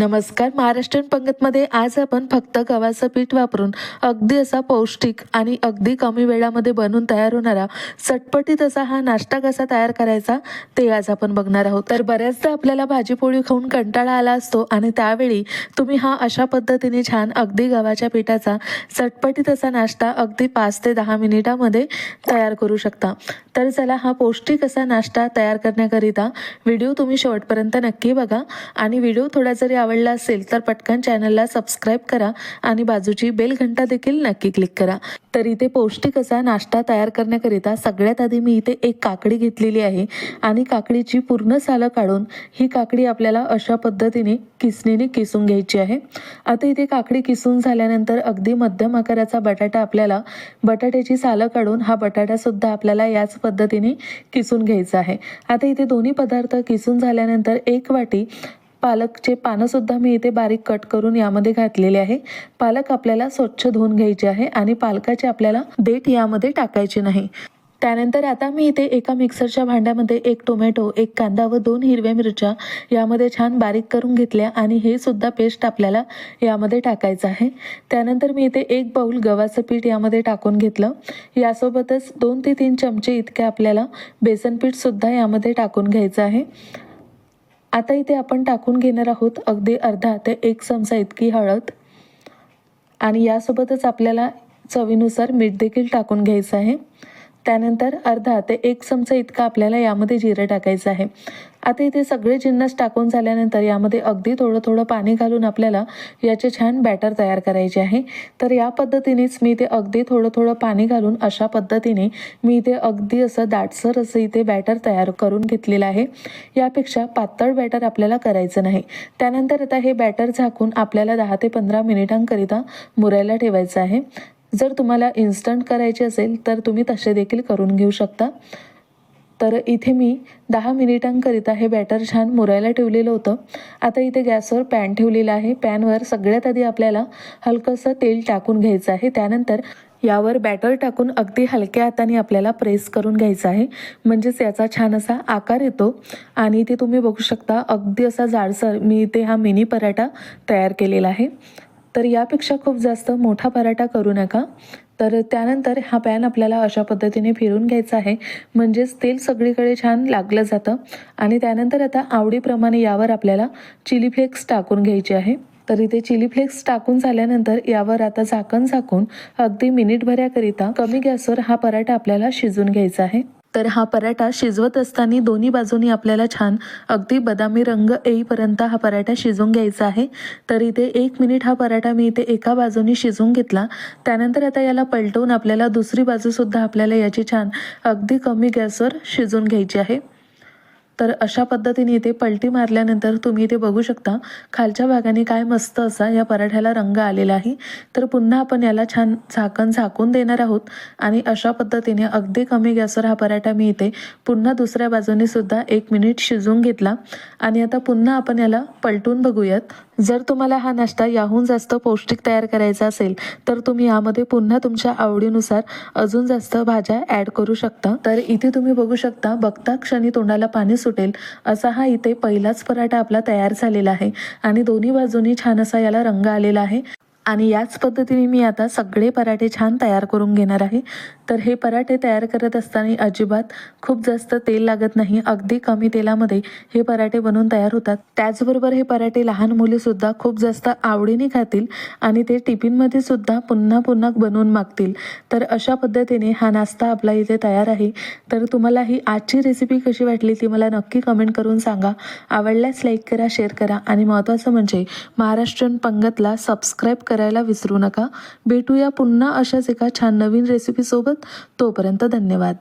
नमस्कार. महाराष्ट्रीयन पंगतमध्ये आज आपण फक्त गव्हाचं पीठ वापरून अगदी असा पौष्टिक आणि अगदी कमी वेळामध्ये बनून तयार होणारा चटपटीत असा हा नाश्ता कसा तयार करायचा ते आज आपण बघणार आहोत. तर बऱ्याचदा आपल्याला भाजीपोळी खाऊन कंटाळा आला असतो आणि त्यावेळी तुम्ही हा अशा पद्धतीने छान अगदी गव्हाच्या पिठाचा चटपटीत असा नाश्ता अगदी पाच ते दहा मिनिटामध्ये तयार करू शकता. तर चला हा पौष्टिक असा नाश्ता तयार करण्याकरिता व्हिडिओ तुम्ही शेवटपर्यंत नक्की बघा. आणि व्हिडिओ थोडा जरी आवडला असेल तर पटकन चॅनलला सबस्क्राईब करा आणि बाजूची बेल घंटा देखील नक्की क्लिक करा. तर इथे पौष्टिक असा नाश्ता तयार करण्याकरिता सगळ्यात आधी मी इथे एक काकडी घेतलेली आहे. आणि काकडीची पूर्ण सालं काढून ही काकडी आपल्याला अशा पद्धतीने किसणीने किसून घ्यायची आहे. आता इथे काकडी किसून झाल्यानंतर अगदी मध्यम आकाराचा बटाटा आपल्याला बटाट्याची सालं काढून हा बटाटासुद्धा आपल्याला याच पद्धतीने किसून घ्यायचा आहे. आता इथे दोन्ही पदार्थ किसून झाल्यानंतर एक वाटी पालकचे पानंसुद्धा मी इथे बारीक कट करून यामध्ये घातलेले आहे. पालक आपल्याला स्वच्छ धुवून घ्यायचे आहे आणि पालकाचे आपल्याला देठ यामध्ये टाकायचे नाही. त्यानंतर आता मी इथे एका मिक्सरच्या भांड्यामध्ये एक टोमॅटो एक कांदा व दोन हिरव्या मिरच्या यामध्ये छान बारीक करून घेतल्या आणि हे सुद्धा पेस्ट आपल्याला यामध्ये टाकायचं आहे. त्यानंतर मी इथे एक बाऊल गव्हाचं पीठ यामध्ये टाकून घेतलं. यासोबतच दोन ते तीन चमचे इतके आपल्याला बेसन पीठसुद्धा यामध्ये टाकून घ्यायचं आहे. आता इथे आपण टाकून घेणार आहोत अगदी अर्धा ते एक चमचा इतकी हळद. आणि यासोबतच आपल्याला चवीनुसार मीठ देखील टाकून घ्यायचं आहे. त्यानंतर अर्धा ते एक चमचा इतका आपल्याला यामध्ये जिरं टाकायचं आहे. आता इथे सगळे जिन्नस टाकून झाल्यानंतर यामध्ये अगदी थोडं थोडं पाणी घालून आपल्याला याचे छान बॅटर तयार करायचे आहे. तर या पद्धतीनेच मी ते अगदी थोडं थोडं पाणी घालून अशा पद्धतीने मी इथे अगदी असं दाटसर असं इथे बॅटर तयार करून घेतलेलं आहे. यापेक्षा पातळ बॅटर आपल्याला करायचं नाही. त्यानंतर आता हे बॅटर झाकून आपल्याला दहा ते पंधरा मिनिटांकरिता मुरायला ठेवायचं आहे. जर तुम्हाला इन्स्टंट करायचे असेल तर तुम्ही तसे देखील करून घेऊ शकता. तर इथे मी दहा मिनिटांकरिता हे बॅटर छान मुरायला ठेवलेलं होतं. आता इथे गॅसवर पॅन ठेवलेला आहे. पॅनवर सगळ्यात आधी आपल्याला हलकंसं तेल टाकून घ्यायचं आहे. त्यानंतर यावर बॅटर टाकून अगदी हलक्या हाताने आपल्याला प्रेस करून घ्यायचं आहे. म्हणजेच याचा छान असा आकार येतो. आणि इथे तुम्ही बघू शकता अगदी असा जाडसर मी इथे हा मिनी पराठा तयार केलेला आहे. तर यापेक्षा खूप जास्त मोठा पराठा करू नका. तर त्यानंतर हा पॅन आपल्याला अशा पद्धतीने फिरून घ्यायचा आहे. म्हणजेच तेल सगळीकडे छान लागलं जातं. आणि त्यानंतर आता आवडीप्रमाणे यावर आपल्याला चिली फ्लेक्स टाकून घ्यायचे आहे. तर इथे चिली फ्लेक्स टाकून झाल्यानंतर यावर आता झाकण झाकून अगदी मिनिटभऱ्याकरिता कमी गॅसवर हा पराठा आपल्याला शिजून घ्यायचा आहे. तर हा पराठा शिजवत असताना दोन्ही बाजूनी आपल्याला छान अगदी बदामी रंग येईपर्यंत हा पराठा शिजवून घ्यायचा आहे. तर इथे एक मिनिट हा पराठा मी इथे एका बाजूनी शिजवून घेतला. त्यानंतर आता याला पलटवून आपल्याला दुसरी बाजूसुद्धा आपल्याला याची छान अगदी कमी गॅसवर शिजवून घ्यायची आहे. तर अशा पद्धतीने इथे पलटी मारल्यानंतर तुम्ही इथे बघू शकता खालच्या भागाने काय मस्त असा या पराठ्याला रंग आलेला आहे. तर पुन्हा आपण याला छान झाकण झाकून देणार आहोत आणि अशा पद्धतीने अगदी कमी गॅसवर हा पराठा मी इथे पुन्हा दुसऱ्या बाजूने सुद्धा एक मिनिट शिजवून घेतला. आणि आता पुन्हा आपण याला पलटून बघूयात. जर तुम्हाला हा नाश्ता याहून जास्त पौष्टिक तयार करायचा असेल तर तुम्ही यामध्ये पुन्हा तुमच्या आवडीनुसार अजून जास्त भाज्या ॲड करू शकता. तर इथे तुम्ही बघू शकता बघता क्षणी तोंडाला पाणी सुटेल असा हा इथे पहिलाच पराठा आपला तयार झालेला आहे. आणि दोन्ही बाजूनी छान असा याला रंग आलेला आहे. आणि याच पद्धतीने मी आता सगळे पराठे छान तयार करून घेणार आहे. तर हे पराठे तयार करत असताना अजिबात खूप जास्त तेल लागत नाही. अगदी कमी तेलामध्ये हे पराठे बनवून तयार होतात. त्याचबरोबर हे पराठे लहान मुलीसुद्धा खूप जास्त आवडीने खातील आणि ते टिफिनमध्ये सुद्धा पुन्हा पुन्हा बनवून मागतील. तर अशा पद्धतीने हा नाश्ता आपला इथे तयार आहे. तर तुम्हाला ही आजची रेसिपी कशी वाटली ती मला नक्की कमेंट करून सांगा. आवडल्यास लाईक करा शेअर करा आणि महत्त्वाचं म्हणजे महाराष्ट्रीयन पंगतला सबस्क्राईब करा. करायला विसरू नका. भेटूया पुन्हा अशाच एका छान नवीन रेसिपीसोबत तोपर्यंत धन्यवाद.